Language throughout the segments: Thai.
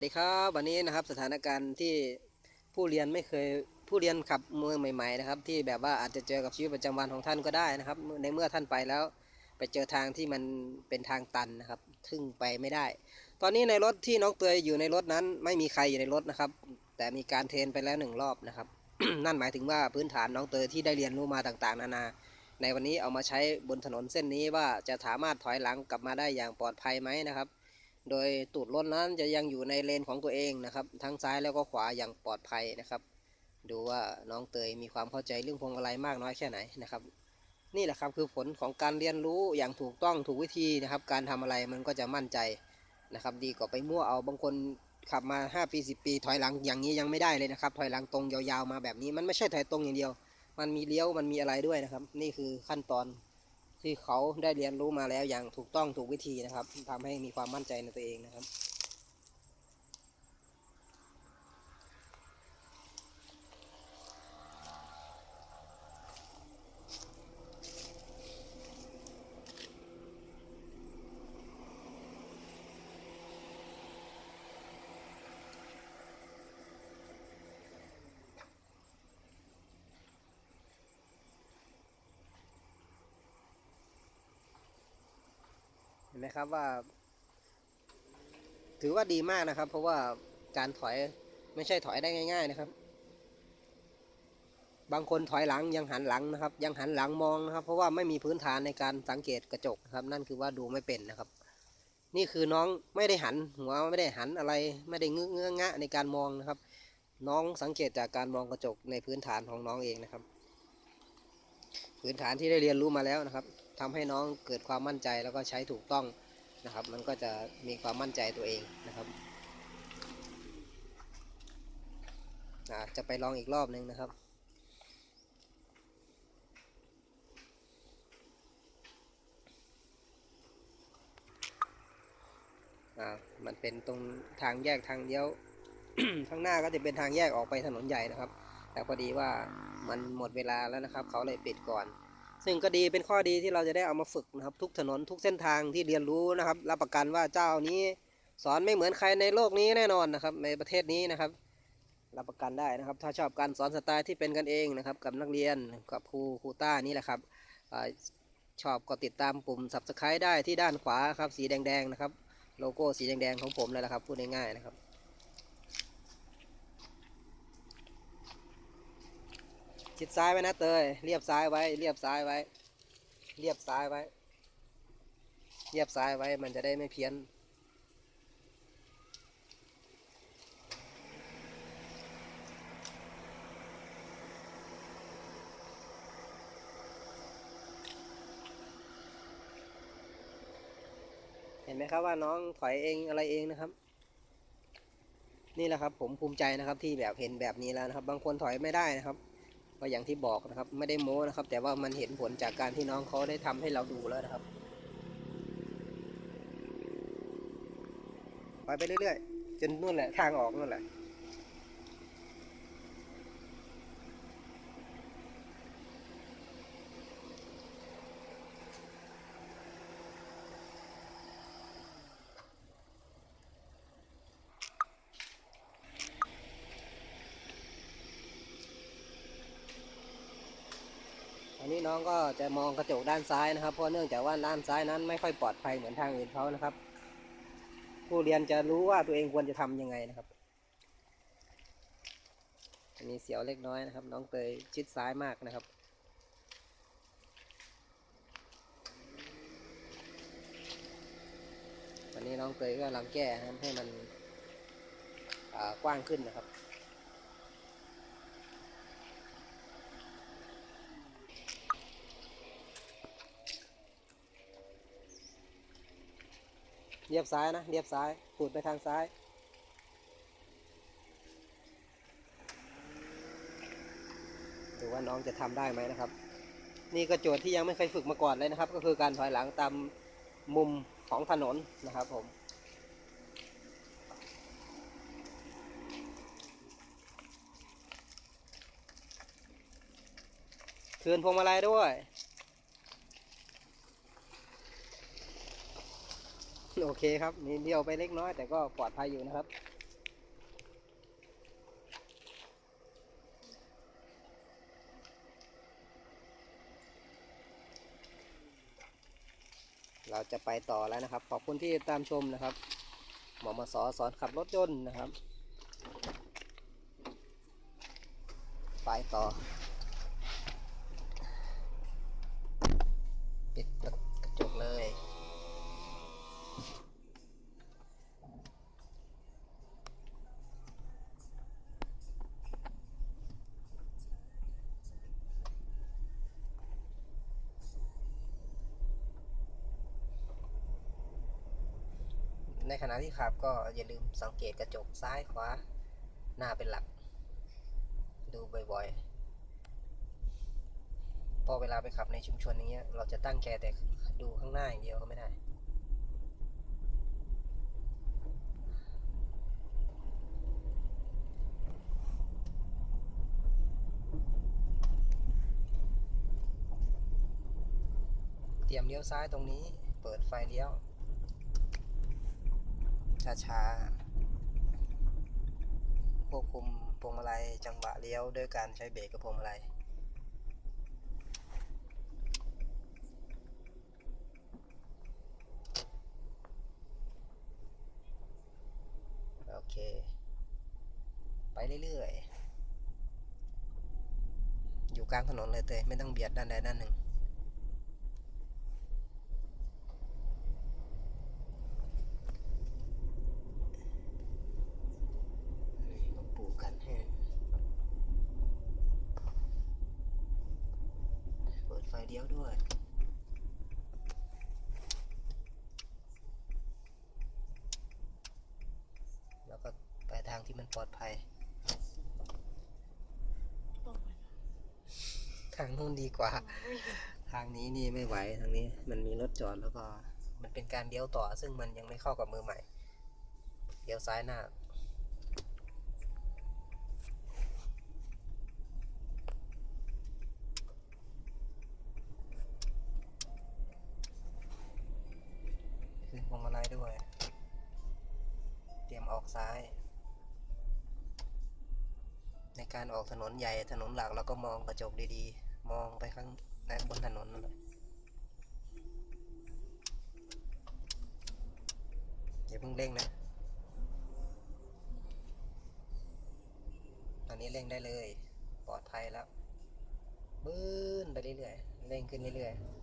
สวัสดีครับวันนี้นะครับสถานการณ์ที่ผู้เรียนไม่เคยผู้เรียนขับเมืองใหม่ ๆ นะครับ ที่แบบว่าอาจจะเจอกับชีวิตประจำวันของท่านก็ได้นะครับ ในเมื่อท่านไปแล้ว ไปเจอทางที่มันเป็นทางตันนะครับซึ่งไปไม่ได้ ตอนนี้ในรถที่น้องเตยอยู่ในรถนั้น ไม่มีใครอยู่ในรถนะครับ แต่มีการเทรนไปแล้วหนึ่งรอบนะครับ นั่นหมายถึงว่าพื้นฐานน้องเตยที่ได้เรียนรู้มาต่างๆ นานา ในวันนี้เอามาใช้บนถนนเส้นนี้ว่าจะสามารถถอยหลังกลับมาได้อย่างปลอดภัยไหมนะครับ โดยตูดรถนั้นจะยังอยู่ในเลนของตัวเองนะครับ ทั้งซ้ายแล้วก็ขวาอย่างปลอดภัยนะครับ ดูว่าน้องเตยมีความเข้าใจเรื่องพวงมาลัยมากน้อยแค่ไหนนะครับ นี่แหละครับคือผลของการเรียนรู้อย่างถูกต้องถูกวิธีนะครับ การทำอะไรมันก็จะมั่นใจนะครับ ดีกว่าไปมั่วเอาบางคนขับมา 5 ปี 10 ปีถอยหลังอย่างนี้ยังไม่ได้เลยนะครับถอยหลังตรงยาวๆมาแบบนี้มันไม่ใช่ถอยตรงอย่างเดียว มันมีเลี้ยวมันมีอะไรด้วยนะครับ นี่คือขั้นตอน ที่เขาได้เรียนรู้มาแล้วอย่างถูกต้องถูกวิธีนะครับทำให้มีความมั่นใจในตัวเองนะครับ ไหมครับว่า ถือว่าดีมากนะครับ เพราะว่าการถอยไม่ใช่ถอยได้ง่าย ๆนะครับ บางคนถอยหลังยังหันหลังนะครับ ยังหันหลังมองนะครับ เพราะว่าไม่มีพื้นฐานในการสังเกตกระจกครับ นั่นคือว่าดูไม่เป็นนะครับ นี่คือน้องไม่ได้หันหัวไม่ได้หันอะไร ไม่ได้เงื้อเงื้องะในการมองนะครับ น้องสังเกตจากการมองกระจกในพื้นฐานของน้องเองนะครับ พื้นฐานที่ได้เรียนรู้มาแล้วนะครับ ทำให้น้องเกิดความมั่นใจแล้วก็ใช้ถูกต้องนะครับ มันก็จะมีความมั่นใจตัวเองนะครับอาจะไปลองอีกรอบหนึ่งนะครับอ่ามันเป็นตรงทางแยกทางเดียวข้างหน้าก็จะเป็นทางแยกออกไปถนนใหญ่นะครับ แต่พอดีว่ามันหมดเวลาแล้วนะครับ เขาเลยปิดก่อน ซึ่งก็ดีเป็นข้อดีที่เราจะได้เอามาฝึกนะครับ ทุกถนนทุกเส้นทางที่เรียนรู้นะครับ รับประกันว่าเจ้านี้สอนไม่เหมือนใครในโลกนี้แน่นอนนะครับ ในประเทศนี้นะครับ รับประกันได้นะครับ ถ้าชอบการสอนสไตล์ที่เป็นกันเองนะครับ กับนักเรียนกับครูครูต้านี่แหละครับอชอบก็ติดตามปุ่ม subscribe ได้ที่ด้านขวาครับสีแดงๆนะครับ โลโก้สีแดงๆของผมเลยละครับพูดง่ายๆนะครับ ชิดซ้ายไว้นะเตยเรียบซ้ายไว้ เรียบซ้ายไว้ เรียบซ้ายไว้ เรียบซ้ายไว้มันจะได้ไม่เพี้ยนเห็นไหมครับว่าน้องถอยเองอะไรเองนะครับ นี่แหละครับผมภูมิใจนะครับที่แบบเห็นแบบนี้แล้วนะครับ บางคนถอยไม่ได้นะครับ ก็อย่างที่บอกนะครับ ไม่ได้โม้นะครับ แต่ว่ามันเห็นผลจากการที่น้องเขาได้ทำให้เราดูแล้วนะครับ ไปไปเรื่อยๆ จนนู่นแหละทางออกนู่นแหละ อันนี้น้องก็จะมองกระจกด้านซ้ายนะครับ เพราะเนื่องจากว่าด้านซ้ายนั้นไม่ค่อยปลอดภัยเหมือนทางอื่นเขานะครับ ผู้เรียนจะรู้ว่าตัวเองควรจะทำยังไงนะครับอันนี้เสียวเล็กน้อยนะครับ น้องเตยชิดซ้ายมากนะครับวันนี้น้องเตยก็กำลังแก้นให้มันกว้างขึ้นนะครับ เรียบซ้ายนะเรียบซ้ายปูดไปทางซ้าย ดูว่าน้องจะทำได้ไหมนะครับ นี่ก็โจทย์ที่ยังไม่เคยฝึกมาก่อนเลยนะครับ ก็คือการถอยหลังตามมุมของถนนนะครับผมคืนพวงมาลัยด้วย โอเคครับมีเดียวไปเล็กน้อยแต่ก็ปลอดภัยอยู่นะครับ เราจะไปต่อแล้วนะครับ ขอบคุณที่ตามชมนะครับ หมอมาสอสอนขับรถยนต์นะครับ ไปต่อ ในขณะที่ขับก็อย่าลืมสังเกตกระจกซ้ายขวาหน้าเป็นหลัก ดูบ่อยๆ พอเวลาไปขับในชุมชนอย่างเงี้ยเราจะตั้งใจแต่ดูข้างหน้าอย่างเดียวก็ไม่ได้เตรียมเลี้ยวซ้ายตรงนี้ เปิดไฟเลี้ยว ช้าๆควบคุมพวงมาลัยจังหวะเลี้ยวด้วยการใช้เบรกกับพวงมาลัยโอเค ไปเรื่อยๆ อยู่กลางถนนเลยเตยไม่ต้องเบียดด้านใดด้านหนึ่ง หลวงปู่กันให้ เดียวด้วย แล้วก็ไปทางที่มันปลอดภัย ทางนู้นดีกว่า ทางนี้นี่ไม่ไหว ทางนี้มันมีรถจอดแล้วก็ มันเป็นการเลี้ยวต่อ ซึ่งมันยังไม่เข้ากับมือใหม่ เลี้ยวซ้ายหน้า ขึ้นพวงมาลัยด้วย เตรียมออกซ้าย ในการออกถนนใหญ่ถนนหลักเราก็มองกระจกดีๆ มองไปข้างในบนถนนนั่นเลยอย่าเพิ่งเร่งนะ ตอนนี้เร่งได้เลย ปลอดภัยแล้วบื้นไปเรื่อยๆ เร่งขึ้นเรื่อยๆ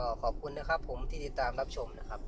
ก็ขอบคุณนะครับผมที่ติดตามรับชมนะครับ